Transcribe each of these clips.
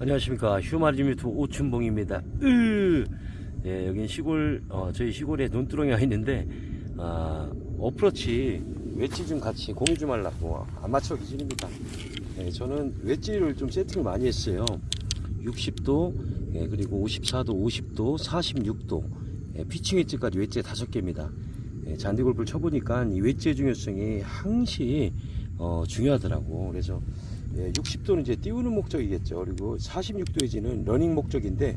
안녕하십니까 휴마리즘 유튜브 오춘봉입니다. 으! 예, 여긴 시골 어, 저희 시골에 논두렁이가 있는데 아, 어프로치 웨지 좀 같이 공유 좀 하려고 아마추어 기준입니다. 예, 저는 웨지를 좀 세팅을 많이 했어요. 60도 예, 그리고 54도, 50도, 46도 예, 피칭 웨지까지 웨지 다섯 개입니다. 예, 잔디 골프를 쳐보니까 이 웨지의 중요성이 항시 어, 중요하더라고. 그래서 예, 60도는 이제 띄우는 목적이겠죠. 그리고 46도에지는 러닝 목적인데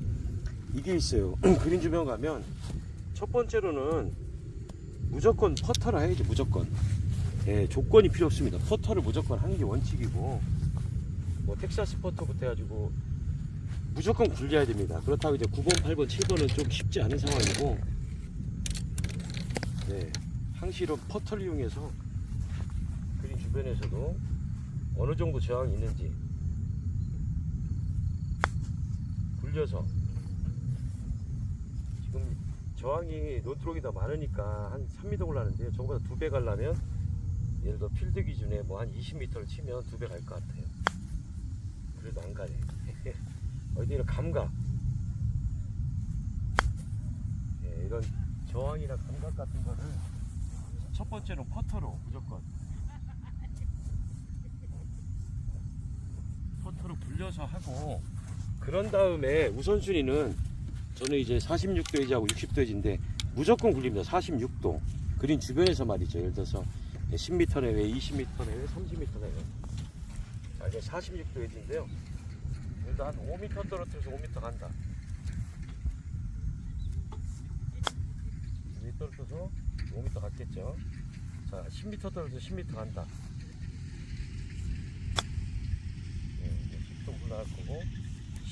이게 있어요. 그린 주변 가면 첫 번째로는 무조건 퍼터를 해야죠. 무조건. 예, 조건이 필요 없습니다. 퍼터를 무조건 하는 게 원칙이고 뭐 텍사스 퍼터부터 해가지고 무조건 굴려야 됩니다. 그렇다고 이제 9번, 8번, 7번은 좀 쉽지 않은 상황이고 네, 항시로 퍼터를 이용해서 그린 주변에서도 어느 정도 저항이 있는지 굴려서 지금 저항이 논트록이 더 많으니까 한 3m 올라는데요. 저거보다 두배 가려면 예를 들어 필드 기준에 뭐 한 20m를 치면 두 배 갈 것 같아요. 그래도 안 가네. 어디는 감각. 예, 이런 저항이나 감각 같은 거를 첫 번째는 퍼터로 무조건 굴려서 하고 그런 다음에 우선순위는 저는 이제 46도 에지하고 60도 에지인데 무조건 굴립니다. 46도 그린 주변에서 말이죠. 예를 들어서 10m 내외, 20m 내외, 30m 내외. 자 이제 46도 에지인데요. 일단 한 5m 떨어뜨려서 5m 간다. 5m 떨어져서 5m 갔겠죠. 자 10m 떨어져서 10m 간다. 네, 10도 올라갈 거고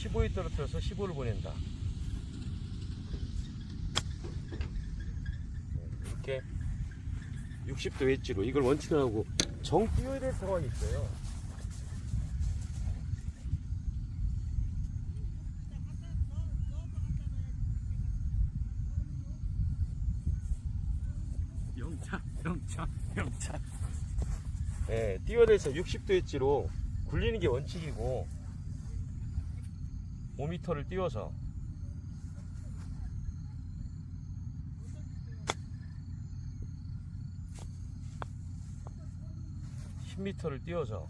15에 떨어뜨려서 15를 보낸다. 네, 이렇게 60도 웨지로 이걸 원칙으로 하고 정 띄워야 될 상황이 있어요. 영차, 영차, 영차. 네, 띄워야 돼서 60도 웨지로 굴리는 게 원칙이고 5m를 띄워서. (10m를) 띄워서.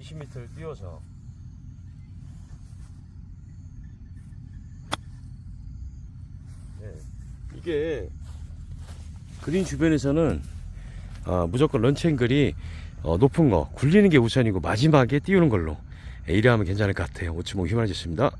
(20m를) 띄워서. 네, 이게 그린 주변에서는 어, 무조건 런칭글이 어, 높은 거 굴리는 게 우선이고 마지막에 띄우는 걸로. 예, 이래 하면 괜찮을 것 같아요. 오츠모 휴만해졌습니다